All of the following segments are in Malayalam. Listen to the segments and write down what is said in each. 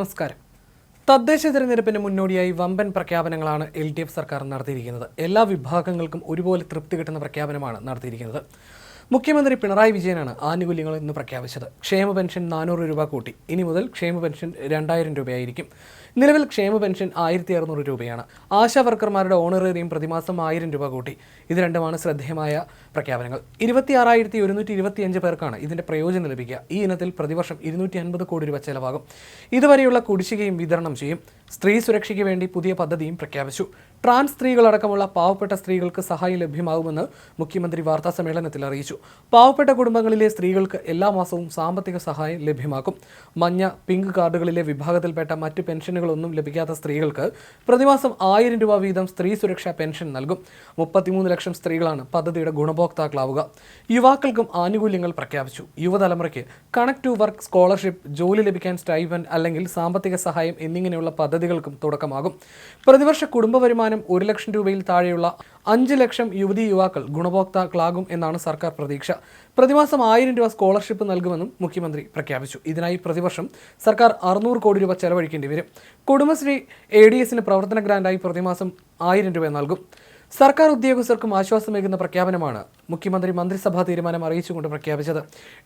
നമസ്കാരം. തദ്ദേശ തിരഞ്ഞെടുപ്പിന് മുന്നോടിയായി വമ്പൻ പ്രഖ്യാപനങ്ങളാണ് എൽ ഡി എഫ് സർക്കാർ നടത്തിയിരിക്കുന്നത്. എല്ലാ വിഭാഗങ്ങൾക്കും ഒരുപോലെ തൃപ്തി കിട്ടുന്ന പ്രഖ്യാപനമാണ് നടത്തിയിരിക്കുന്നത്. മുഖ്യമന്ത്രി പിണറായി വിജയനാണ് ആനുകൂല്യങ്ങൾ ഇന്ന് പ്രഖ്യാപിച്ചത്. ക്ഷേമ പെൻഷൻ നാനൂറ് രൂപ കൂട്ടി. ഇനി മുതൽ ക്ഷേമ പെൻഷൻ രണ്ടായിരം രൂപയായിരിക്കും. നിലവിൽ ക്ഷേമ പെൻഷൻ ആയിരത്തി അറുന്നൂറ് രൂപയാണ്. ആശാ വർക്കർമാരുടെ ഓണറേറിയം പ്രതിമാസം ആയിരം രൂപ കൂട്ടി. ഇത് രണ്ടുമാണ് ശ്രദ്ധേയമായ പ്രഖ്യാപനങ്ങൾ. ഇരുപത്തി ആറായിരത്തി ഒരുന്നൂറ്റി ഇരുപത്തിയഞ്ച് പേർക്കാണ് ഇതിന്റെ പ്രയോജനം ലഭിക്കുക. ഈ ഇനത്തിൽ പ്രതിവർഷം ഇരുന്നൂറ്റി അൻപത് കോടി രൂപ ചെലവാകും. ഇതുവരെയുള്ള കുടിശ്ശികയും വിതരണം ചെയ്യും. സ്ത്രീ സുരക്ഷയ്ക്ക് വേണ്ടി പുതിയ പദ്ധതിയും പ്രഖ്യാപിച്ചു. ട്രാൻസ് സ്ത്രീകളടക്കമുള്ള പാവപ്പെട്ട സ്ത്രീകൾക്ക് സഹായം ലഭ്യമാകുമെന്ന് മുഖ്യമന്ത്രി വാർത്താ സമ്മേളനത്തിൽ അറിയിച്ചു. പാവപ്പെട്ട കുടുംബങ്ങളിലെ സ്ത്രീകൾക്ക് എല്ലാ മാസവും സാമ്പത്തിക സഹായം ലഭ്യമാക്കും. മഞ്ഞ പിങ്ക് കാർഡുകളിലെ വിഭാഗത്തിൽപ്പെട്ട മറ്റ് പെൻഷനുകളൊന്നും ലഭിക്കാത്ത സ്ത്രീകൾക്ക് പ്രതിമാസം ആയിരം രൂപ വീതം സ്ത്രീ സുരക്ഷാ പെൻഷൻ നൽകും. മുപ്പത്തിമൂന്ന് ലക്ഷം സ്ത്രീകളാണ് പദ്ധതിയുടെ ഗുണഭോക്താക്കളാവുക. യുവാക്കൾക്കും ആനുകൂല്യങ്ങൾ പ്രഖ്യാപിച്ചു. യുവതലമുറയ്ക്ക് കണക്ട് ടു വർക്ക് സ്കോളർഷിപ്പ് ജോലി ലഭിക്കാൻ സ്റ്റൈവൻ അല്ലെങ്കിൽ സാമ്പത്തിക സഹായം എന്നിങ്ങനെയുള്ള പദ്ധതികൾക്കും തുടക്കമാകും. പ്രതിവർഷ കുടുംബ വരുമാനം ഒരു ലക്ഷം രൂപയിൽ താഴെയുള്ള അഞ്ച് ലക്ഷം യുവതി യുവാക്കൾ ഗുണഭോക്താക്കളാകും എന്നാണ് സർക്കാർ പ്രതീക്ഷ. പ്രതിമാസം ആയിരം രൂപ സ്കോളർഷിപ്പ് നൽകുമെന്നും മുഖ്യമന്ത്രി പ്രഖ്യാപിച്ചു. ഇതിനായി പ്രതിവർഷം സർക്കാർ അറുന്നൂറ് കോടി രൂപ ചെലവഴിക്കേണ്ടി വരും. കുടുംബശ്രീ എ ഡി എസിന് പ്രവർത്തന ഗ്രാൻഡായി പ്രതിമാസം ആയിരം രൂപ നൽകും. സർക്കാർ ഉദ്യോഗസ്ഥർക്കും ആശ്വാസമേകുന്ന പ്രഖ്യാപനമാണ് മുഖ്യമന്ത്രി മന്ത്രിസഭാ തീരുമാനം അറിയിച്ചുകൊണ്ട് പ്രഖ്യാപിച്ചത്.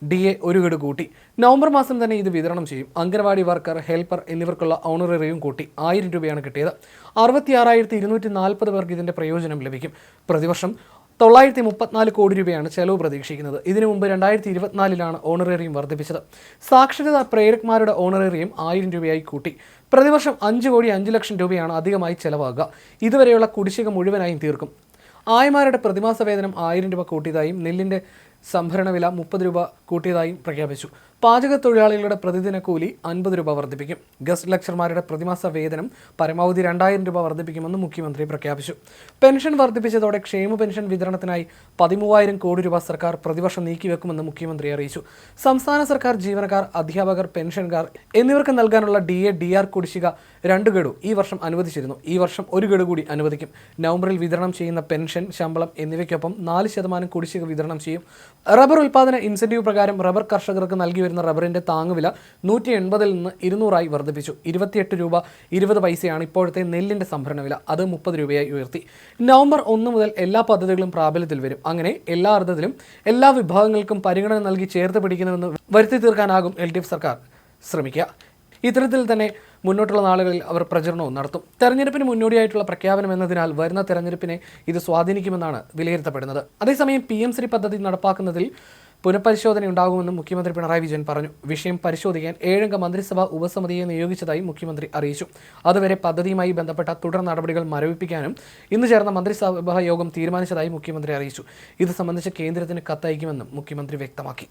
ഡി എ ഒരു ഗഡു കൂട്ടി. നവംബർ മാസം തന്നെ ഇത് വിതരണം ചെയ്യും. അംഗൻവാടി വർക്കർ ഹെൽപ്പർ എന്നിവർക്കുള്ള ഓണററിയും കൂട്ടി ആയിരം രൂപയാണ് കിട്ടിയത്. അറുപത്തി ആറായിരത്തി ഇരുന്നൂറ്റി നാൽപ്പത് പേർക്ക് ഇതിന്റെ പ്രയോജനം ലഭിക്കും. പ്രതിവർഷം തൊള്ളായിരത്തി മുപ്പത്തിനാല് കോടി രൂപയാണ് ചെലവ് പ്രതീക്ഷിക്കുന്നത്. ഇതിനു മുമ്പ് രണ്ടായിരത്തി ഇരുപത്തിനാലിലാണ് ഓണറേറിയം വർദ്ധിപ്പിച്ചത്. സാക്ഷരതാ പ്രേരക്മാരുടെ ഓണറേറിയം ആയിരം രൂപയായി കൂട്ടി. പ്രതിവർഷം അഞ്ച് കോടി അഞ്ച് ലക്ഷം രൂപയാണ് അധികമായി ചെലവാകുക. ഇതുവരെയുള്ള കുടിശ്ശിക മുഴുവനായും തീർക്കും. ആയമാരുടെ പ്രതിമാസ വേതനം ആയിരം രൂപ കൂട്ടിയതായും നെല്ലിന്റെ സംഭരണ വില മുപ്പത് രൂപ കൂട്ടിയതായും പ്രഖ്യാപിച്ചു. പാചക തൊഴിലാളികളുടെ പ്രതിദിന കൂലി അൻപത് രൂപ വർദ്ധിപ്പിക്കും. ഗസ്റ്റ് ലക്ചർമാരുടെ പ്രതിമാസ വേതനം പരമാവധി രണ്ടായിരം രൂപ വർദ്ധിപ്പിക്കുമെന്ന് മുഖ്യമന്ത്രി പ്രഖ്യാപിച്ചു. പെൻഷൻ വർദ്ധിപ്പിച്ചതോടെ ക്ഷേമ പെൻഷൻ വിതരണത്തിനായി പതിമൂവായിരം കോടി രൂപ സർക്കാർ പ്രതിവർഷം നീക്കിവെക്കുമെന്ന് മുഖ്യമന്ത്രി അറിയിച്ചു. സംസ്ഥാന സർക്കാർ ജീവനക്കാർ അധ്യാപകർ പെൻഷൻകാർ എന്നിവർക്ക് നൽകാനുള്ള ഡി എ ഡി ആർ കുടിശ്ശിക രണ്ട് ഗഡു ഈ വർഷം അനുവദിച്ചിരുന്നു. ഈ വർഷം ഒരു ഗഡു കൂടി അനുവദിക്കും. നവംബറിൽ വിതരണം ചെയ്യുന്ന പെൻഷൻ ശമ്പളം എന്നിവയ്ക്കൊപ്പം നാല് ശതമാനം കുടിശ്ശിക വിതരണം ചെയ്യും. റബ്ബർ ഉൽപ്പാദന ഇൻസെന്റീവ് പ്രകാരം റബ്ബർ കർഷകർക്ക് നൽകി വരുന്ന റബ്ബറിന്റെ താങ്ങുവില നൂറ്റി എൺപതിൽ നിന്ന് ഇരുന്നൂറായി വർദ്ധിപ്പിച്ചു. ഇരുപത്തിയെട്ട് രൂപ ഇരുപത് പൈസയാണ് ഇപ്പോഴത്തെ നെല്ലിന്റെ സംഭരണ വില അത് മുപ്പത് രൂപയായി ഉയർത്തി. നവംബർ ഒന്ന് മുതൽ എല്ലാ പദ്ധതികളും പ്രാബല്യത്തിൽ വരും. അങ്ങനെ എല്ലാ അർത്ഥത്തിലും എല്ലാ വിഭാഗങ്ങൾക്കും പരിഗണന നൽകി ചേർത്ത് പിടിക്കുന്നുവെന്ന് വരുത്തി തീർക്കാനാകും എൽ സർക്കാർ ശ്രമിക്കുക. ഇത്തരത്തിൽ തന്നെ മുന്നോട്ടുള്ള നാളുകളിൽ അവർ പ്രചരണവും നടത്തും. തെരഞ്ഞെടുപ്പിന് മുന്നോടിയായിട്ടുള്ള പ്രഖ്യാപനം എന്നതിനാൽ വരുന്ന തെരഞ്ഞെടുപ്പിനെ ഇത് സ്വാധീനിക്കുമെന്നാണ് വിലയിരുത്തപ്പെടുന്നത്. അതേസമയം പി എം ശ്രീ പദ്ധതി നടപ്പാക്കുന്നതിൽ പുനഃപരിശോധന ഉണ്ടാകുമെന്നും മുഖ്യമന്ത്രി പിണറായി വിജയൻ പറഞ്ഞു. വിഷയം പരിശോധിക്കാൻ ഏഴംഗ മന്ത്രിസഭാ ഉപസമിതിയെ നിയോഗിച്ചതായി മുഖ്യമന്ത്രി അറിയിച്ചു. അതുവരെ പദ്ധതിയുമായി ബന്ധപ്പെട്ട തുടർ നടപടികൾ മരവിപ്പിക്കാനും ഇന്ന് ചേർന്ന മന്ത്രിസഭാ യോഗം തീരുമാനിച്ചതായി മുഖ്യമന്ത്രി അറിയിച്ചു. ഇത് സംബന്ധിച്ച് കേന്ദ്രത്തിന് കത്തയക്കുമെന്നും മുഖ്യമന്ത്രി വ്യക്തമാക്കി.